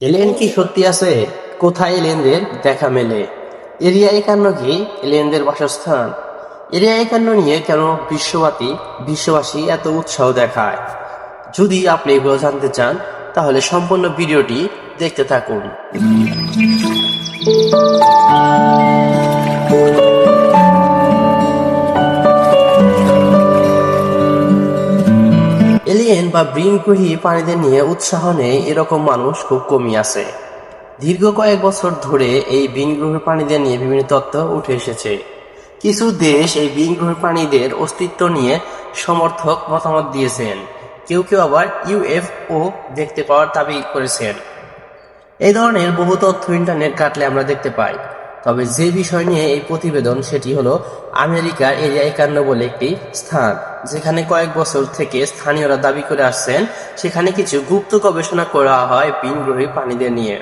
Alien কি সত্যি আছে? কোথায় এলিয়েনদের দেখা মেলে? এরিয়া একান্ন কি এলিয়েনদের বাসস্থান? এরিয়া একান্ন নিয়ে কেন বিশ্ববাসী বিশ্ববাসী এত উৎসাহ দেখায়? যদি আপনি এগুলো জানতে চান, তাহলে সম্পূর্ণ ভিডিওটি দেখতে থাকুন। এলিয়েন বা বৃণগ্রহী প্রাণীদের নিয়ে উৎসাহ নেই, এরকম মানুষ খুব কমই আছে। দীর্ঘ কয়েক বছর ধরে এই বৃণগ্রহী প্রাণীদের নিয়ে বিভিন্ন তত্ত্ব উঠে এসেছে। কিছু দেশ এই বৃণগ্রহী প্রাণীদের অস্তিত্ব নিয়ে সমর্থক মতামত দিয়েছেন। কেউ কেউ আবার ইউএফও দেখতে পাওয়ার দাবি করেছেন। এই ধরনের বহু তথ্য ইন্টারনেট কাটলে আমরা দেখতে পাই। তবে যে বিষয় নিয়ে এই প্রতিবেদন, সেটি হলো আমেরিকার এরিয়া একান্ন বলে একটি স্থান, যেখানে কয়েক বছর থেকে স্থানীয়রা দাবি করে আসছেন, সেখানে কিছু গুপ্ত গবেষণা করা হয় বিনগ্রহী প্রাণীদের নিয়ে।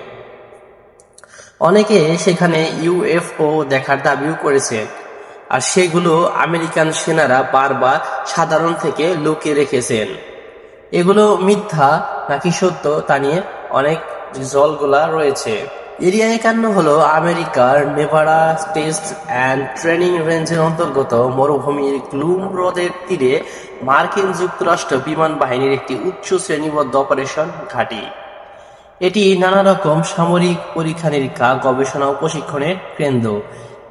অনেকে সেখানে ইউএফও দেখার দাবিও করেছে, আর সেগুলো আমেরিকান সেনারা বারবার সাধারণ থেকে লুকিয়ে রেখেছেন। এগুলো মিথ্যা নাকি সত্য তা নিয়ে অনেক জলগুলা রয়েছে। এরিয়া একান্ন হলো আমেরিকার নেভাডা টেস্ট অ্যান্ড ট্রেনিং রেঞ্জের অন্তর্গত মরুভূমির গ্লুম হ্রদের তীরে মার্কিন যুক্তরাষ্ট্র বিমান বাহিনীর একটি উচ্চ শ্রেণীবদ্ধ অপারেশন ঘাঁটি। এটি নানা রকম সামরিক পরীক্ষা নিরীক্ষা গবেষণা ও প্রশিক্ষণের কেন্দ্র।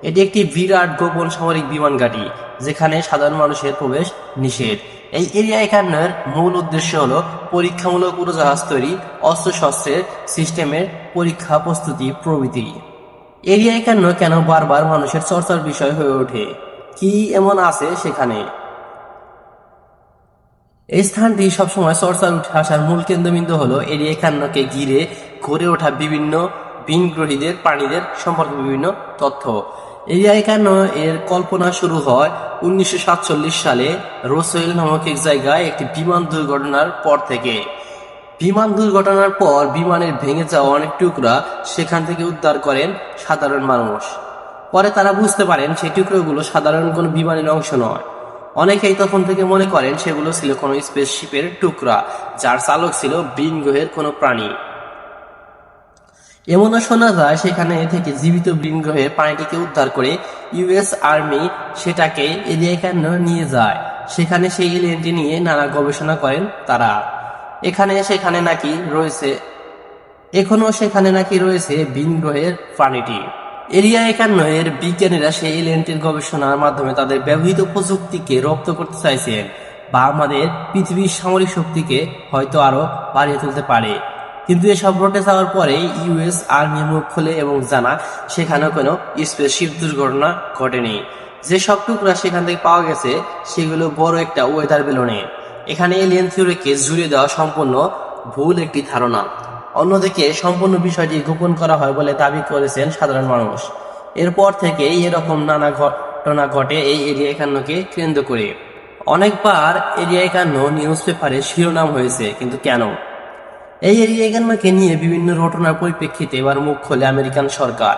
এটি একটি বিরাট গোপন সামরিক বিমান ঘাঁটি, যেখানে সাধারণ মানুষের প্রবেশ নিষেধ। এই এরিয়া একান্নের মূল উদ্দেশ্য হল পরীক্ষামূলক উড়োজাহাজ তৈরি অস্ত্রশস্ত্রের সিস্টেমের পরীক্ষা প্রস্তুতি প্রভৃতি। এরিয়া একান্ন কেন বারবার মানুষের চর্চার বিষয় হয়ে ওঠে? কি এমন আছে সেখানে? এই স্থানটি সবসময় চর্চার উঠে আসার মূল কেন্দ্রবিন্দু হলো এরিয়া একান্নকে ঘিরে গড়ে ওঠা বিভিন্ন বিনগ্রহীদের, প্রাণীদের সম্পর্কে বিভিন্ন তথ্য। এরিয়া একান্ন এর কল্পনা শুরু হয় উনিশশো সাতচল্লিশ সালে রোসেল নামক এক জায়গায় একটি বিমান দুর্ঘটনার পর থেকে। বিমান দুর্ঘটনার পর বিমানের ভেঙে যাওয়া অনেক টুকরা সেখান থেকে উদ্ধার করেন সাধারণ মানুষ। পরে তারা বুঝতে পারেন সেই টুকরোগুলো সাধারণ কোনো বিমানের অংশ নয়। অনেকেই তখন থেকে মনে করেন সেগুলো ছিল কোনো স্পেসশিপের টুকরা, যার চালক ছিল বৃণ গ্রহের কোনো প্রাণী। এমনও শোনা যায়, সেখানে থেকে জীবিত গ্রহের প্রাণীটিকে উদ্ধার করে ইউএস আর্মি সেটাকে এরিয়া কেন নিয়ে যায়। সেখানে সেই এলিয়েনটি নিয়ে নানা গবেষণা করেন তারা। এখানে সেখানে নাকি রয়েছে, এখনও সেখানে নাকি রয়েছে ভিন গ্রহের প্রাণীটি এরিয়া একান্ন এর বিজ্ঞানীরা সেই এলিয়েন্টের গবেষণার মাধ্যমে তাদের ব্যবহৃত প্রযুক্তিকে রপ্ত করতে চাইছেন বা আমাদের পৃথিবীর সামরিক শক্তিকে হয়তো আরও বাড়িয়ে তুলতে পারে। কিন্তু এসব ঘটে যাওয়ার পরে ইউএস আর্মি মুখ খোলে এবং জানা সেখানে কোনো স্পেসশিপ দুর্ঘটনা ঘটেনি। যে সব টুকরা সেখান থেকে পাওয়া গেছে, সেগুলো বড় একটা ওয়েদার বেলুনে এখানে এলিয়েন থিওরিকে জুড়ে দেওয়া সম্পূর্ণ ভুল একটি ধারণা। অন্যদিকে সম্পূর্ণ বিষয়টি গোপন করা হয় বলে দাবি করেছেন সাধারণ মানুষ। এরপর থেকে এরকম নানা ঘটনা ঘটে এই এরিয়া একান্নকে কেন্দ্র করে। অনেকবার এরিয়া একান্ন নিউজ পেপারে শিরোনাম হয়েছে, কিন্তু কেন? এই এরিয়া একান্নকে নিয়ে বিভিন্ন ঘটনার পরিপ্রেক্ষিতে এবার মুখ খোলে আমেরিকান সরকার।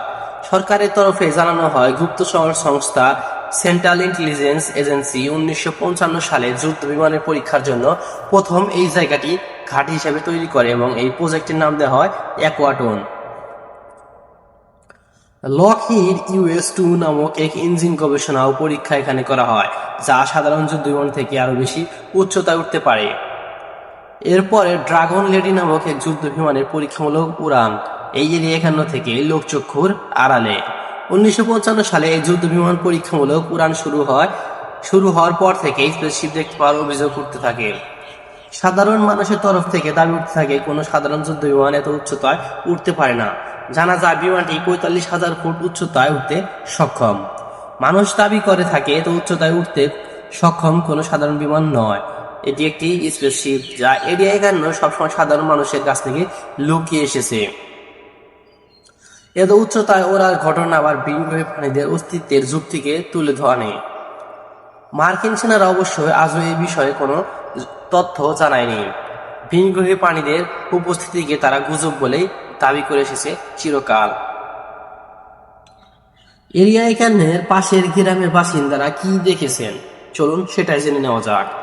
সরকারের তরফে জানানো হয় গুপ্তচর সংস্থা সেন্ট্রাল ইন্টেলিজেন্স এজেন্সি উনিশশো পঞ্চান্ন সালে যুদ্ধ বিমানের পরীক্ষার জন্য প্রথম এই জায়গাটি ঘাঁটি হিসেবে তৈরি করে এবং এই প্রজেক্টের নাম দেওয়া হয় অ্যাকোয়াটন। লকহিড ইউএস টু নামক এক ইঞ্জিন গবেষণা ও পরীক্ষা এখানে করা হয়, যা সাধারণ যুদ্ধ বিমান থেকে আরও বেশি উচ্চতায় উঠতে পারে। এরপরে ড্রাগন লেডি নামক এক যুদ্ধ বিমানের পরীক্ষামূলক উড়ান এই এরিয়া একান্ন থেকে লোকচক্ষুর আড়ালে। উনিশশো পঞ্চান্ন সালে এই যুদ্ধ বিমান পরীক্ষামূলক উড়ান শুরু হয়, শুরু হওয়ার পর থেকে স্পেসশিপ দেখতে পাওয়ার অভিযোগ করতে থাকে। সাধারণ মানুষের তরফ থেকে দাবি উঠতে থাকে, কোনো সাধারণ যুদ্ধ বিমান এত উচ্চতায় উঠতে পারে না। জানা যায় বিমানটি পঁয়তাল্লিশ হাজার ফুট উচ্চতায় উঠতে সক্ষম। মানুষ দাবি করে থাকে, এত উচ্চতায় উঠতে সক্ষম কোনো সাধারণ বিমান নয়। এটি একটি স্পেসশিপ যা এরিয়া একান্ন সবসময় সাধারণ মানুষের কাছ থেকে লুকিয়ে এসেছে। এত উচ্চতায় ওরা ঘটনা আবার বিনিময় প্রাণীদের অস্তিত্বের যুক্তিকে তুলে ধরা নেই। মার্কিন সেনারা অবশ্যই আজও এই বিষয়ে কোনো তথ্য জানায়নি। ভিনগ্রহী প্রাণীদের উপস্থিতিকে তারা গুজব বলেই দাবি করে এসেছে চিরকাল। এরিয়া একান্নের পাশের গ্রামের বাসিন্দারা কি দেখেছেন? চলুন সেটাই জেনে নেওয়া যাক।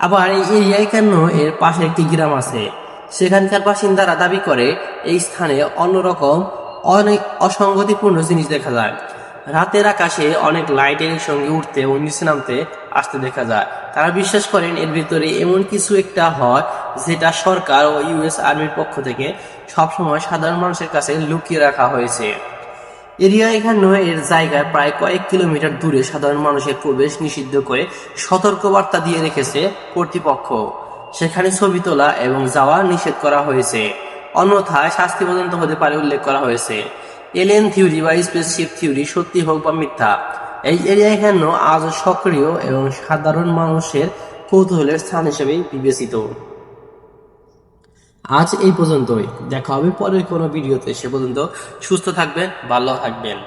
আবার এই এরিয়া একান্ন এর পাশে একটি গ্রাম আছে? সেখানকার বাসিন্দারা দাবি করে, এই স্থানে অন্যরকম অনেক অসঙ্গতিপূর্ণ জিনিস দেখা যায়। রাতের আকাশে অনেক লাইটের সঙ্গে উঠতে ও নিচে নামতে আসতে দেখা যায়। তারা বিশ্বাস করেন এর ভিতরে এমন কিছু একটা হয় যেটা সরকার ও ইউএস আর্মির পক্ষ থেকে সবসময় সাধারণ মানুষের কাছে লুকিয়ে রাখা হয়েছে। এরিয়া এখানে এর জায়গায় প্রায় কয়েক কিলোমিটার দূরে সাধারণ মানুষের প্রবেশ নিষিদ্ধ করে সতর্কবার্তা দিয়ে রেখেছে কর্তৃপক্ষ। সেখানে ছবি তোলা এবং যাওয়া নিষেধ করা হয়েছে। অন্যথায় শাস্তি পর্যন্ত হতে পারে উল্লেখ করা হয়েছে। এলিয়েন থিওরি বা স্পেসশিপ থিওরি সত্যি হোক বা মিথ্যা, এই এরিয়া এখানে আজও সক্রিয় এবং সাধারণ মানুষের কৌতূহলের স্থান হিসেবে বিবেচিত। আজ এই পর্যন্তই। দেখা হবে পরের কোনো ভিডিওতে। সে পর্যন্ত সুস্থ থাকবেন ভালো থাকবেন।